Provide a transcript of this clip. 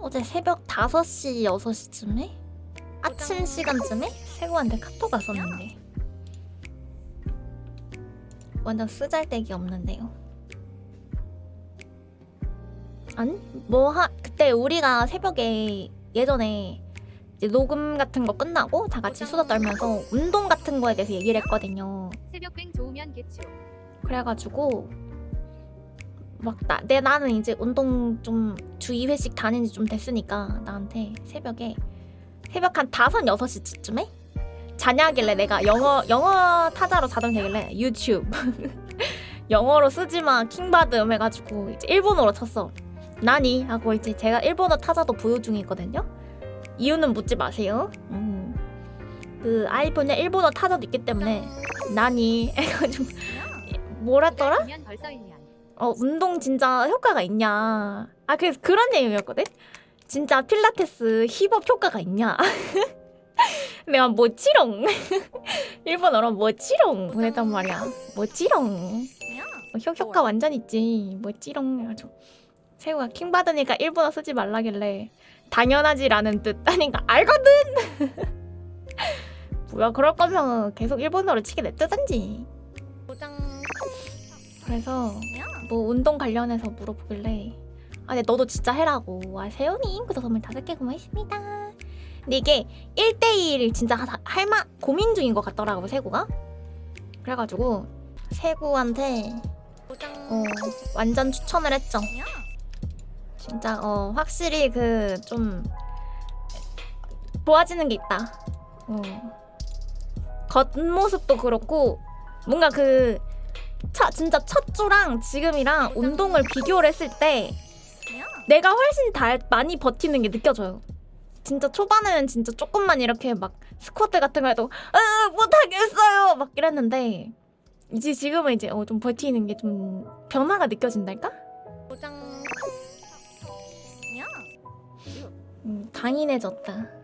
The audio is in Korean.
어제 새벽 5시, 6시쯤에? 아침 시간쯤에? 세구한테 카톡 왔었는데 완전 쓰잘데기 없는데요 아니? 뭐 하... 그때 우리가 새벽에 예전에 이제 녹음 같은 거 끝나고 다 같이 수다 떨면서 운동 같은 거에 대해서 얘기를 했거든요 새벽 뱅 좋으면. 그래가지고 막 나, 내 나는 이제 운동 좀 주 2회씩 다닌 지 좀 됐으니까 나한테 새벽에 새벽 한 5, 6시쯤에 자냐길래 내가 영어 영어 타자로 자동 되길래 유튜브 영어로 쓰지마 킹받음 해가지고 이제 일본어로 쳤어. 나니? 하고 이제 제가 일본어 타자도 보유 중이거든요. 이유는 묻지 마세요. 음. 그 아이폰에 일본어 타자도 있기 때문에 나니? 해가지고 뭐랬더라? 면 벌써 1년. 어 운동 진짜 효과가 있냐? 아 그래서 그런 내용이었거든? 진짜 필라테스 힙업 효과가 있냐? 내가 뭐지롱 일본어로 뭐지롱 보냈단 말이야. 뭐지롱 어, 효, 효과 완전 있지. 뭐지롱 해가지고 세우가 킹 받으니까 일본어 쓰지 말라길래 당연하지라는 뜻. 하니까 알거든! 뭐야 그럴 거면 계속 일본어로 치게 냅두던지 그래서 뭐 운동 관련해서 물어보길래 아 근데 너도 진짜 해라고. 아 세훈이 구독 선물 다섯 개 고맙습니다. 근데 이게 1대1 진짜 하- 할만 고민 중인 것 같더라고 세구가. 그래가지고 세구한테 어 완전 추천을 했죠. 진짜 어 확실히 그 좀 좋아지는 게 있다. 어. 겉모습도 그렇고 뭔가 그 차, 진짜 첫 주랑 지금이랑 운동을 비교를 했을 때 내가 훨씬 다 많이 버티는 게 느껴져요. 진짜 초반에는 진짜 조금만 이렇게 막 스쿼트 같은 거 해도 아 못하겠어요 막 이랬는데 이제 지금은 이제 어, 좀 버티는 게 좀 변화가 느껴진달까? 음, 강인해졌다.